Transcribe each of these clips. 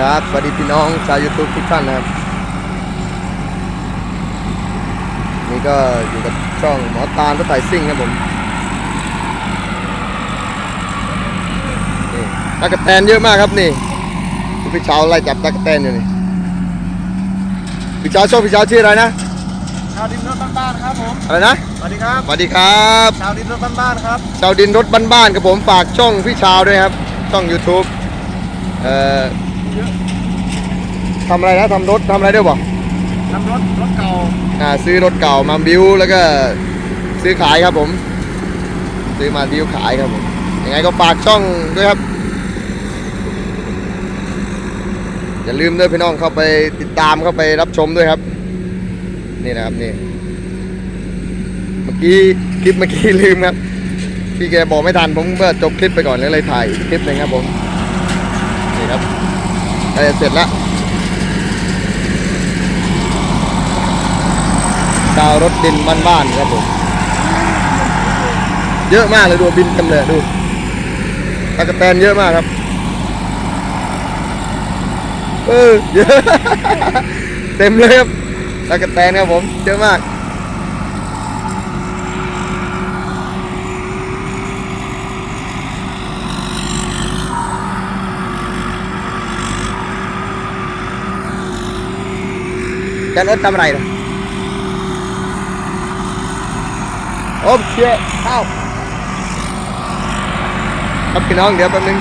ครับสวัสดีพี่น้องชาวยูทูบทุกท่านนะครับ นี่ก็อยู่กับช่องหมอตาลรถไฟซิ่งครับผมนี่ตะกะแตนเยอะมากครับนี่พี่เช้าไล่จับตะกะแตนอยู่นี่พี่เช้าชอบพี่เช้าชื่ออะไรนะชาวดินรถบ้านๆครับผมอะไรนะสวัสดีครับสวัสดีครับชาวดินรถบ้านๆครับชาวดินรถบ้านๆกับผมฝากช่องพี่เช้าด้วยครับช่อง YouTube เอ่อ ทำอะไรนะทำรถทำอะไรด้วยบ่นำรถรถเก่าอ่าซื้อรถเก่ามาบิวแล้วก็ซื้อขายครับผม ซื้อมาบิวขายครับผมยังไงก็ฝากช่องด้วยครับ อย่าลืมด้วยพี่น้องเข้าไปติดตามเข้าไปรับชมด้วยครับ นี่นะครับนี่เมื่อกี้คลิปเมื่อกี้ลืมครับพี่แกบอกไม่ทันผมเมื่อจบคลิปไปก่อนเลยเลยถ่ายอีกคลิปหนึงครับผมนี่ครับ ใกล้จะเสร็จแล้วดาวรถดินบ้านๆครับผมเยอะมากเลยดูบินกันเลยดูตะกะแตนเยอะมากครับ เออเยอะเต็มเลยครับตะกะแตนครับผมเยอะมาก จะรถทำอะไรนะโอ้เชี่ยเข้าครับพี่น้องเดี๋ยวแป๊บนึง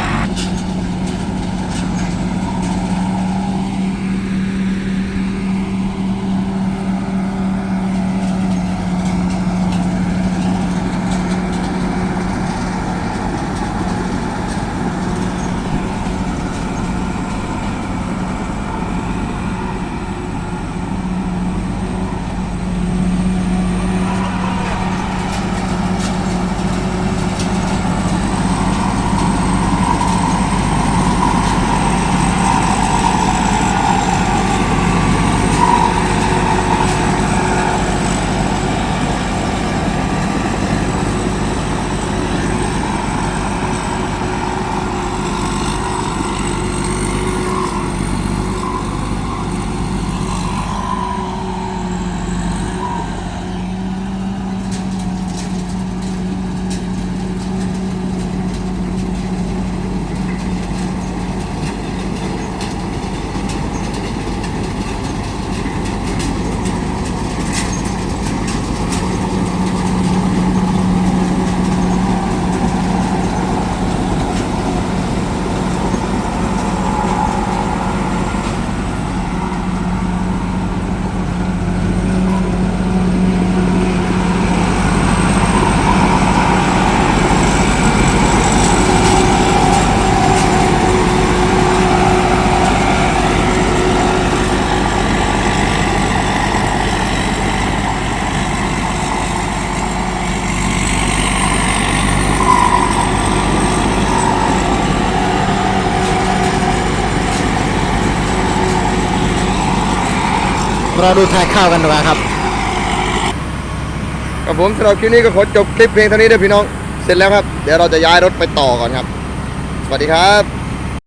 ราดูทายข้าวกันดีกว่าครับกับผมสำหรับคลิปนี้ก็ขอจบคลิปเพียงเท่านี้เด้อพี่น้อง เสร็จแล้วครับ เดี๋ยวเราจะย้ายรถไปต่อก่อนครับ สวัสดีครับ